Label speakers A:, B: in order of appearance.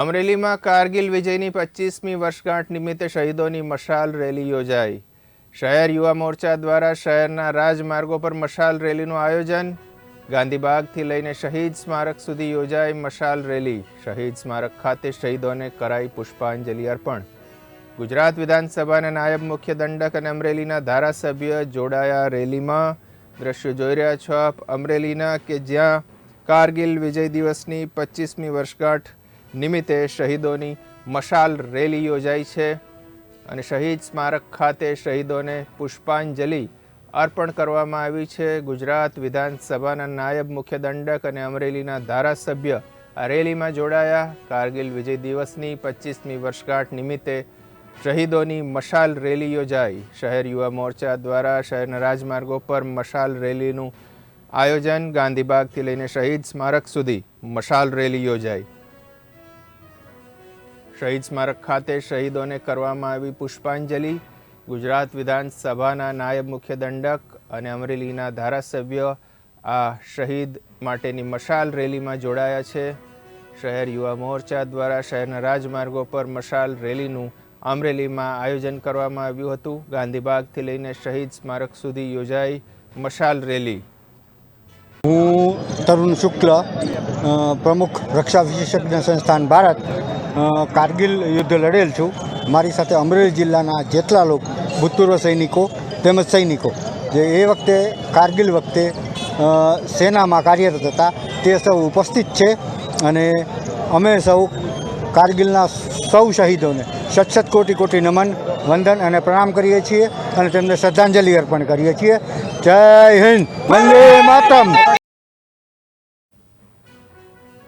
A: અમરેલીમાં કારગિલ વિજયની પચીસમી વર્ષગાંઠ નિમિત્તે શહીદોની મશાલ રેલી યોજાઈ. શહેર યુવા મોરચા દ્વારા શહેરના રાજમાર્ગો પર મશાલ રેલીનું આયોજન. ગાંધીબાગથી લઈને શહીદ સ્મારક સુધી યોજાઈ મશાલ રેલી. શહીદ સ્મારક ખાતે શહીદોને કરાઈ પુષ્પાંજલિ અર્પણ. ગુજરાત વિધાનસભાના નાયબ મુખ્ય દંડક અને અમરેલીના ધારાસભ્ય જોડાયા રેલીમાં. દ્રશ્યો જોઈ રહ્યા છો આપ અમરેલીના કે જ્યાં કારગિલ વિજય દિવસની પચીસમી વર્ષગાંઠ નિમિત્તે શહીદોની મશાલ રેલી યોજાઈ છે અને શહીદ સ્મારક ખાતે શહીદોને પુષ્પાંજલિ અર્પણ કરવામાં આવી છે. ગુજરાત વિધાનસભાના નાયબ મુખ્ય દંડક અને અમરેલીના ધારાસભ્ય આ રેલીમાં જોડાયા. કારગિલ વિજય દિવસની પચીસમી વર્ષગાંઠ નિમિત્તે શહીદોની મશાલ રેલી યોજાઈ. શહેર યુવા મોરચા દ્વારા શહેરના રાજમાર્ગો પર મશાલ રેલીનું આયોજન ગાંધીબાગથી લઈને શહીદ સ્મારક સુધી મશાલ રેલી યોજાઈ. શહીદ સ્મારક ખાતે શહીદોને કરવામાં આવી પુષ્પાંજલિ. ગુજરાત વિધાનસભાના નાયબ મુખ્ય દંડક અને અમરેલીના ધારાસભ્ય આ શહીદ માટેની મશાલ રેલીમાં જોડાયા છે. શહેર યુવા મોરચા દ્વારા શહેરના રાજમાર્ગો પર મશાલ રેલીનું અમરેલીમાં આયોજન કરવામાં આવ્યું હતું. ગાંધીબાગથી લઈને શહીદ સ્મારક સુધી યોજાઈ મશાલ રેલી.
B: હું તરુણ શુક્લ પ્રમુખ રક્ષા વિશેષજ્ઞ સંસ્થાન ભારત કારગિલ યુદ્ધ લડેલ છું. મારી સાથે અમરેલી જિલ્લાના જેટલા લોકો, ભૂતપૂર્વ સૈનિકો તેમજ સૈનિકો, જે એ વખતે, કારગિલ વખતે સેનામાં કાર્યરત હતા, તે સૌ ઉપસ્થિત છે અને અમે સૌ કારગિલના સૌ શહીદોને સત સત કોટી કોટી નમન, વંદન અને પ્રણામ કરીએ છીએ અને તેમને શ્રદ્ધાંજલિ અર્પણ કરીએ છીએ. જય હિન્દ. વંદે માતરમ.